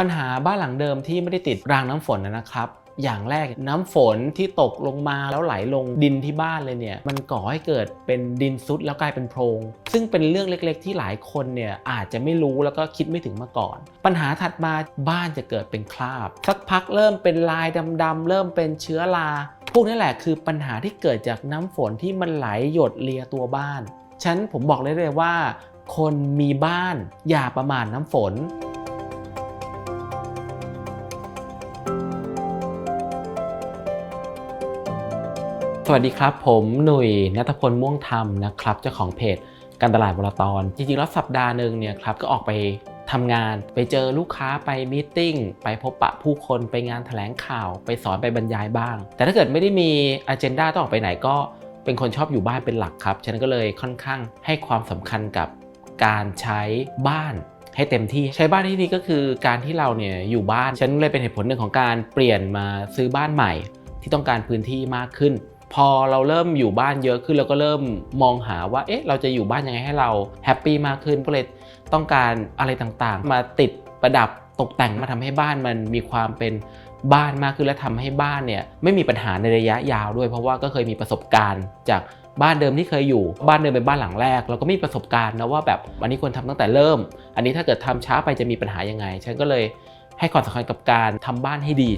ปัญหาบ้านหลังเดิมที่ไม่ได้ติดรางน้ำฝนนะครับอย่างแรกน้ำฝนที่ตกลงมาแล้วไหลลงดินที่บ้านเลยเนี่ยมันก่อให้เกิดเป็นดินซุดแล้วกลายเป็นโพรงซึ่งเป็นเรื่องเล็กๆ ที่หลายคนเนี่ยอาจจะไม่รู้แล้วก็คิดไม่ถึงมาก่อน ปัญหาถัดมาบ้านจะเกิดเป็นคราบ สักพักเริ่มเป็นลายดำๆเริ่มเป็นเชื้อรา พวกนี้แหละคือปัญหาที่เกิดจากน้ำฝนที่มันไหลหยดเลียตัวบ้านฉันผมบอกเลยเลยว่า คนมีบ้านอย่าประมาทน้ำฝน วัสดีครับ ผมหนุ่ยนัทพลม่วงธรรมนะครับเจ้าของเพจการตลาดวลตอนจริงๆแล้วสัปดาห์หนึ่งเนี่ยครับก็ออกไปทำงานไปเจอลูกค้าไปมีติ้งไปพบปะผู้คนไปงานแถลงข่าว ไปสอนไปบรรยายบ้าง แต่ถ้าเกิดไม่ได้มีอ g e n d a ต้องออกไปไหนก็เป็นคนชอบอยู่บ้านเป็นหลักครับ ฉะนั้นก็เลยค่อนข้างให้ความสำคัญกับการใช้บ้านให้เต็มที่ใช้บ้านที่ดีก็คือการที่เราเนี่ยอยู่บ้าน ฉันเลยเป็นเหตุผลหนึ่งของการเปลี่ยนมาซื้อบ้านใหม่ ที่ต้องการพื้นที่มากขึ้น พอเราเริ่มอยู่บ้านเยอะขึ้นเราก็เริ่มมองหาว่า เอ๊ะ เราจะอยู่บ้านยังไงให้เราแฮปปี้มากขึ้นก็เลยต้องการอะไรต่างๆ มาติดประดับตกแต่งมาทำให้บ้านมันมีความเป็นบ้านมากขึ้นและทำให้บ้านเนี่ยไม่มีปัญหาในระยะยาวด้วย เพราะว่าก็เคยมีประสบการณ์จากบ้านเดิมที่เคยอยู่ บ้านเดิมเป็นบ้านหลังแรก เราก็มีประสบการณ์นะว่าแบบอันนี้ควรทำตั้งแต่เริ่ม อันนี้ถ้าเกิดทำช้าไปจะมีปัญหายังไง ฉันก็เลยให้ความสำคัญกับการทำบ้านให้ดี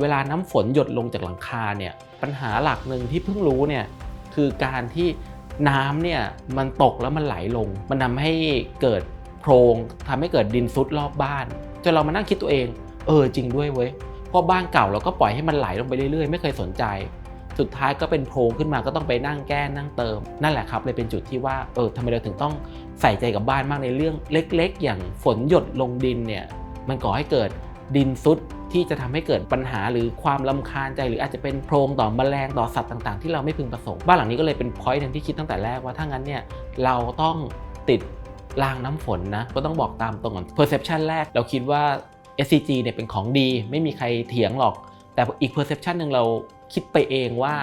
เวลาน้ำฝนหยดลงจากหลังคาเนี่ยปัญหาหลักหนึ่งที่เพิ่งรู้เนี่ยคือการที่น้ำเนี่ยมันตกแล้วมันไหลลง มันทำให้เกิดโพรงทำให้เกิดดินซุดรอบบ้านจนเรามานั่งคิดตัวเอง เออจริงด้วยเว้ยเพราะบ้านเก่าเราก็ปล่อยให้มันไหลลงไปเรื่อยๆ ไม่เคยสนใจ สุดท้ายก็เป็นโพรงขึ้นมาก็ต้องไปนั่งแก้นั่งเติม นั่นแหละครับเลยเป็นจุดที่ว่าเออทำไมเราถึงต้องใส่ใจกับบ้านมากในเรื่องเล็ก ๆ อย่างฝนหยดลงดินเนี่ยมันก่อให้เกิดดินซุด ที่จะทำให้เกิดปัญหาหรือความลำคาญใจ หรืออาจจะเป็นโพรงต่อแมลงต่อสัตว์ต่างๆ ที่เราไม่พึงประสงค์บ้านหลังนี้ก็เลยเป็นพอยต์หนึ่งที่คิดตั้งแต่แรกว่าถ้างั้นเนี่ยเราต้องติดรางน้ำฝนนะก็ต้องบอกตามตรงก่อน perception แรกเราคิดว่า SCG เนี่ยเป็นของดี ไม่มีใครเถียงหรอก แต่อีก perception หนึ่งเราคิดไปเองว่า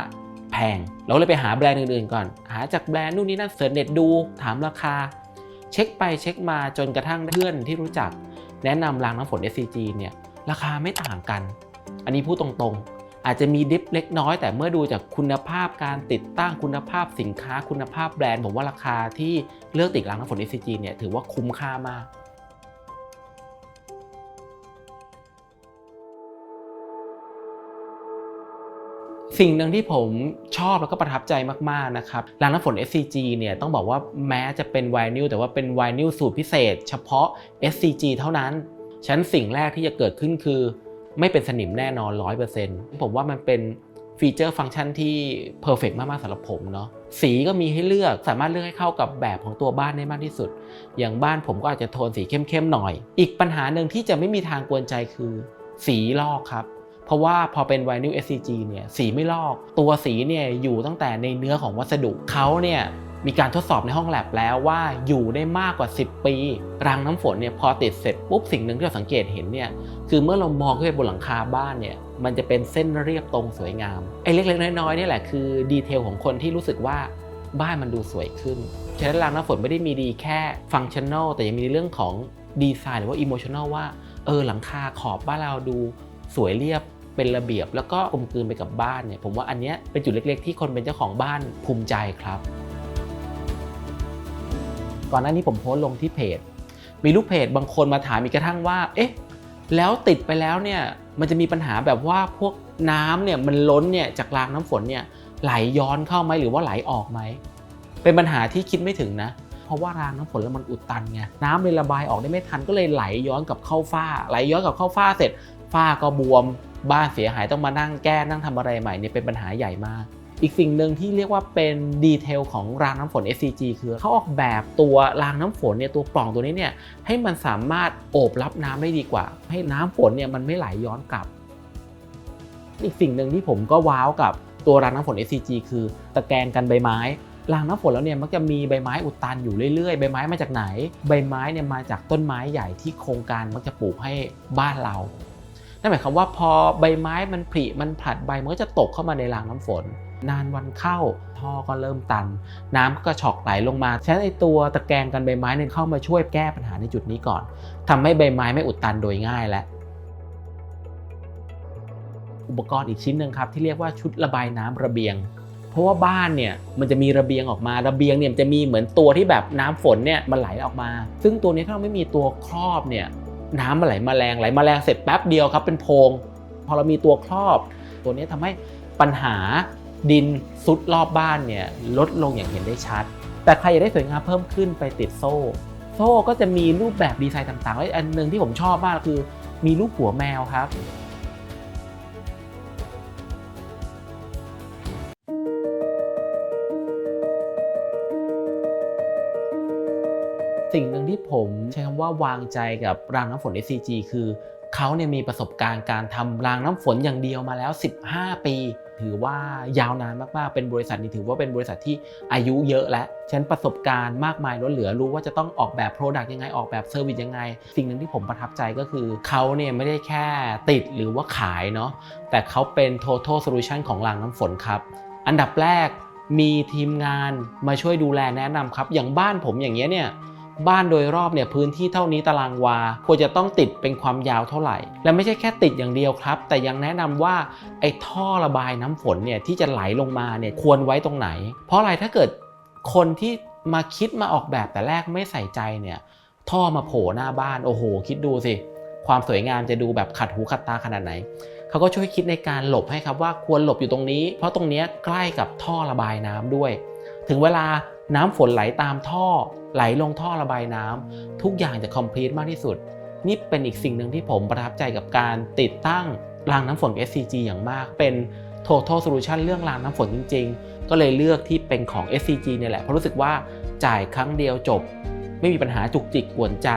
แพง เราเลยไปหาแบรนด์อื่นๆก่อน หาจากแบรนด์นู่นนี่นั่นเสิร์ชเน็ตดู ถามราคา เช็คไปเช็คมาจนกระทั่งเพื่อนที่รู้จัก แนะนำรางน้ำฝน SCG เนี่ย ราคาไม่ต่างกัน อันนี้พูดตรงๆ อาจจะมีดิฟเล็กน้อย แต่เมื่อดูจากคุณภาพการติดตั้งคุณภาพสินค้า คุณภาพแบรนด์ผมว่าราคาที่เลือกติดรางน้ำฝน SCG เนี่ยถือว่าคุ้มค่ามากสิ่งหนึ่งที่ผมชอบแล้วก็ประทับใจมาก ๆ นะครับรางน้ำฝน SCG เนี่ยต้องบอกว่าแม้จะเป็นไวนิลแต่ว่าเป็นไวนิลสูตรพิเศษ เฉพาะ SCG เท่านั้น ฉันสิ่งแรกที่จะเกิดขึ้นคือ ไม่เป็นสนิมแน่นอน 100%ผมว่ามันเป็นฟีเจอร์ฟังก์ชันที่เพอร์เฟกมากๆสำหรับผมเนาะสีก็มีให้เลือกสามารถเลือกให้เข้ากับแบบของตัวบ้านได้มากที่สุด อย่างบ้านผมก็อาจจะโทนสีเข้มๆหน่อย อีกปัญหาหนึ่งที่จะไม่มีทางกวนใจคือ สีลอกครับ เพราะว่าพอเป็นไวนิล SCG เนี่ยสีไม่ลอก ตัวสีเนี่ยอยู่ตั้งแต่ในเนื้อของวัสดุเขาเนี่ย มีการทดสอบในห้องแลบแล้วว่าอยู่ได้มากกว่า 10 ปีรางน้ำฝนเนี่ยพอติดเสร็จปุ๊บสิ่งหนึ่งที่เราสังเกตเห็นเนี่ยคือเมื่อเรามองขึ้นไปบนหลังคาบ้านเนี่ยมันจะเป็นเส้นเรียบตรงสวยงามไอ้เล็กๆน้อยๆนี่แหละคือดีเทลของคนที่รู้สึกว่าบ้านมันดูสวยขึ้น ฉะนั้นรางน้ำฝนไม่ได้มีดีแค่ฟังชั่นแนลแต่ยังมีเรื่องของดีไซน์หรือว่าอิโมชั่นแนลว่าเออหลังคาขอบบ้านเราดูสวยเรียบเป็นระเบียบ แล้วก็กลมกลืนไปกับบ้านเนี่ยผมว่าอันเนี้ยเป็นจุดเล็ก ๆ ที่คนเป็นเจ้าของบ้านภูมิใจครับ ก่อนหน้านี้ผมโพสต์ลงที่เพจ มีลูกเพจบางคนมาถามอีกกระทั่งว่า เอ๊ะ แล้วติดไปแล้วเนี่ยมันจะมีปัญหาแบบว่าพวกน้ำเนี่ยมันล้นเนี่ยจากรางน้ำฝนเนี่ยไหลย้อนเข้าไหมหรือว่าไหลออกไหมเป็นปัญหาที่คิดไม่ถึงนะ เพราะว่ารางน้ำฝนแล้วมันอุดตันไงน้ำเลยระบายออกได้ไม่ทันก็เลยไหลย้อนกับเข้าฝ้า ไหลย้อนกับเข้าฝ้าเสร็จฝ้าก็บวมบ้านเสียหายต้องมานั่งแก้นั่งทำอะไรใหม่เนี่ยเป็นปัญหาใหญ่มาก อีกสิ่งหนึ่งที่เรียกว่าเป็นดีเทลของรางน้ำฝน SCG คือเขาออกแบบตัวรางน้ำฝนเนี่ยตัวปล่องตัวนี้เนี่ยให้มันสามารถโอบรับน้ำได้ดีกว่า ให้น้ำฝนเนี่ยมันไม่ไหลย้อนกลับ อีกสิ่งหนึ่งที่ผมก็ว้าวกับตัวรางน้ำฝน SCG คือตะแกรงกันใบไม้รางน้ำฝนแล้วเนี่ยมักจะมีใบไม้อุดตันอยู่เรื่อยๆ ใบไม้มาจากไหน ใบไม้เนี่ยมาจากต้นไม้ใหญ่ที่โครงการมักจะปลูกให้บ้านเรา นั่นหมายความว่าพอใบไม้มันผลิมันผลัดใบมันก็จะตกเข้ามาในรางน้ำฝน นานวันเข้าท่อก็เริ่มตัน น้ำก็กระชอกไหลลงมาฉะนั้นตัวตะแกรงกันใบไม้เนี่ยเข้ามาช่วยแก้ปัญหาในจุดนี้ก่อนทำให้ใบไม้ไม่อุดตันโดยง่ายและอุปกรณ์อีกชิ้นหนึ่งครับที่เรียกว่าชุดระบายน้ำระเบียง เพราะว่าบ้านเนี่ยมันจะมีระเบียงออกมาระเบียงเนี่ยจะมีเหมือนตัวที่แบบน้ำฝนเนี่ยมันไหลออกมา ซึ่งตัวนี้ถ้าเราไม่มีตัวครอบเนี่ยน้ำมันไหลมาแรงไหลมาแรงเสร็จแป๊บเดียวครับเป็นโพรงพอเรามีตัวครอบ ตัวนี้ทำให้ปัญหา ดินซุดรอบบ้านเนี่ยลดลงอย่างเห็นได้ชัด แต่ใครอยากได้สวยงามเพิ่มขึ้นไปติดโซ่ โซ่ก็จะมีรูปแบบดีไซน์ต่างๆแล้วอันหนึ่งที่ผมชอบมากคือ มีรูปหัวแมวครับสิ่งหนึ่งที่ผมใช้คำว่าวางใจกับรางน้ำฝน SCG คือ เขาเนี่ยมีประสบการณ์การทำรางน้ำฝนอย่างเดียวมาแล้ว 15 ปี ถือว่ายาวนานมากๆ เป็นบริษัทนี้ถือว่าเป็นบริษัทที่อายุเยอะและฉันประสบการณ์มากมายล้นเหลือรู้ว่าจะต้องออกแบบ Product ยังไงออกแบบเซอร์วิสยังไง สิ่งหนึ่งที่ผมประทับใจก็คือเขาเนี่ยไม่ได้แค่ติดหรือว่าขายเนาะแต่เขาเป็น total solution ของรางน้ำฝนครับอันดับแรกมีทีมงานมาช่วยดูแลแนะนำครับ อย่างบ้านผมอย่างเงี้ยเนี่ย บ้านโดยรอบเนี่ยพื้นที่เท่านี้ตารางวา ควรจะต้องติดเป็นความยาวเท่าไหร่ และไม่ใช่แค่ติดอย่างเดียวครับ แต่ยังแนะนำว่าไอ้ท่อระบายน้ำฝนเนี่ยที่จะไหลลงมาเนี่ยควรไว้ตรงไหน เพราะอะไรถ้าเกิดคนที่มาคิดมาออกแบบแต่แรกไม่ใส่ใจเนี่ยท่อมาโผล่หน้าบ้านโอ้โห คิดดูสิ ความสวยงามจะดูแบบขัดหูขัดตาขนาดไหนเขาก็ช่วยคิดในการหลบให้ครับว่าควรหลบอยู่ตรงนี้ เพราะตรงเนี้ยใกล้กับท่อระบายน้ำด้วย ถึงเวลา น้ำฝนไหลตามท่อ ไหลลงท่อระบายน้ำทุกอย่างจะคอมพลีทมากที่สุด นี่เป็นอีกสิ่งหนึ่งที่ผมประทับใจกับการติดตั้งรางน้ำฝน SCG อย่างมาก เป็น total solution เรื่องรางน้ำฝนจริง ๆ ก็เลยเลือกที่เป็นของ SCG เนี่ยแหละเพราะรู้สึกว่าจ่ายครั้งเดียวจบ ไม่มีปัญหาจุกจิกกวนใจ